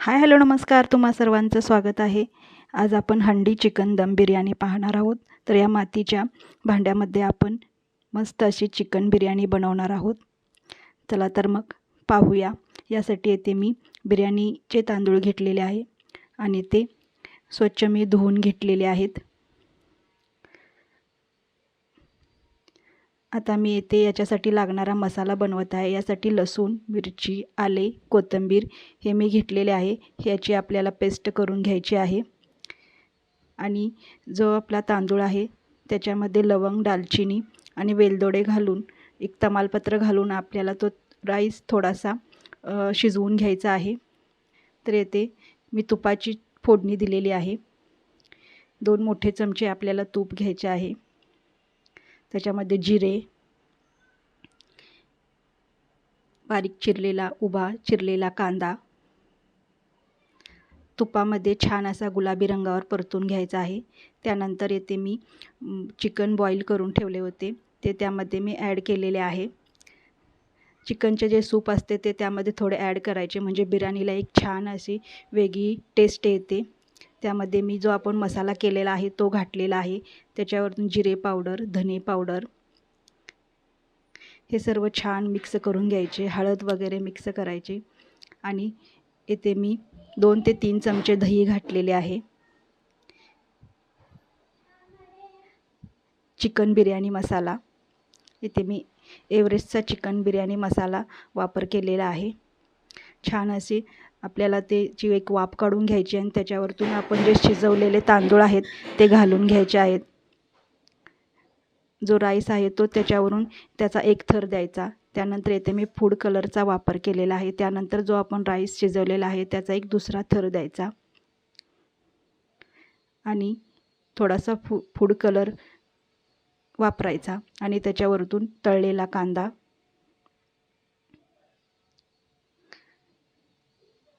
Hi hello नमस्कार. तुम्हा सर्वांचं स्वागत आहे. आज आपण हंडी चिकन दम बिर्याणी पाहणार आहोत. तर या मातीच्या भांड्यामध्ये आपण मस्त अशी चिकन बिर्याणी बनवणार आहोत. चला तर मग पाहूया. यासाठी येथे मी बिर्याणीचे तांदूळ घेतलेले आहे आणि ते स्वच्छ मी धुवून घेतलेले आहेत. आता मी येथे याच्यासाठी लागणारा मसाला बनवत आहे. यासाठी लसूण मिरची आले कोथिंबीर हे मी घेतलेले आहे. ह्याची आपल्याला पेस्ट करून घ्यायची आहे. आणि जो आपला तांदूळ आहे त्याच्यामध्ये लवंग दालचिनी आणि वेलदोडे घालून एक तमालपत्र घालून आपल्याला तो राईस थोडासा शिजवून घ्यायचा आहे. तर येथे मी तुपाची फोडणी दिलेली आहे. दोन मोठे चमचे आपल्याला तूप घ्यायचे आहे. त्याच्यामध्ये जिरे. बारीक चिरलेला उभा चिरलेला कांदा. तुपामध्ये छान असा गुलाबी रंगावर परतून घ्यायचा आहे. त्यानंतर येथे मी चिकन बॉईल करून ठेवले होते. ते त्यामध्ये मी ॲड केलेले आहे. चिकनचे जे सूप असते ते त्यामध्ये थोडे ॲड करायचे. म्हणजे बिर्याणीला एक छान अशी वेगळी टेस्ट येते. त्यामध्ये मी जो आपण मसाला केलेला आहे तो घातलेला आहे. त्याच्यावरतून जिरे पावडर धने पावडर. हे सर्व छान मिक्स करून घ्यायचे हळद वगैरे मिक्स करायचे. आणि येथे मी दोन ते तीन चमचे दही घातलेले आहे. चिकन बिर्याणी मसाला. इथे मी एव्हरेस्टचा चिकन बिर्याणी मसाला वापर केलेला आहे. छान असे आपल्याला त्याची एक वाफ काढून घ्यायची आणि त्याच्यावरतून आपण जे शिजवलेले तांदूळ आहेत ते घालून घ्यायचे आहेत. जो राईस आहे तो त्याच्यावरून त्याचा एक थर द्यायचा. त्यानंतर येथे मी फूड कलरचा वापर केलेला आहे. त्यानंतर जो आपण राईस शिजवलेला आहे त्याचा एक दुसरा थर द्यायचा. आणि थोडासा फू फूड कलर वापरायचा आणि त्याच्यावरतून तळलेला कांदा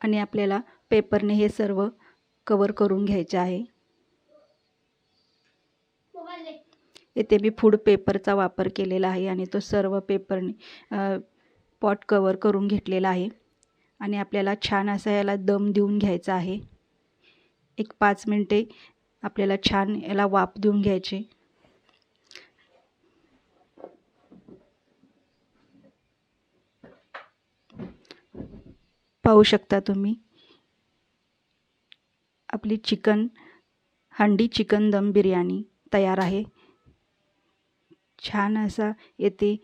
आणि आपल्याला पेपरने हे सर्व कवर करून घ्यायचे आहे. येथे मी फूड पेपरचा वापर केलेला आहे आणि तो सर्व पेपरने पॉट कवर करून घेतलेला आहे. आणि आपल्याला छान असा याला दम देऊन घ्यायचा आहे. एक पाच मिनटे आपल्याला छान याला वाफ देऊन घ्यायचे. पाहू शकता तुम्ही. आपली चिकन हंडी चिकन दम बिर्याणी तयार आहे. छान असा येते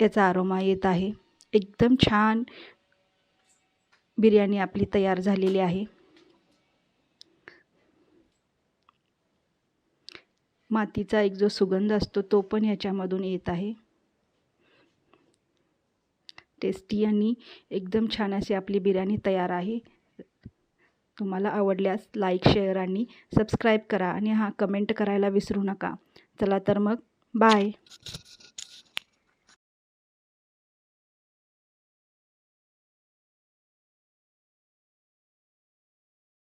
याचा आरोमा येत आहे. एकदम छान बिर्याणी आपली तयार झालेली आहे. मातीचा एक जो सुगंध असतो तो पण याच्यामधून येत आहे. टेस्टी आणि एकदम छान अशी आपली बिर्याणी तयार आहे. तुम्हाला आवडल्यास लाईक शेअर आणि सबस्क्राईब करा आणि हां कमेंट करायला विसरू नका. चला तर मग बाय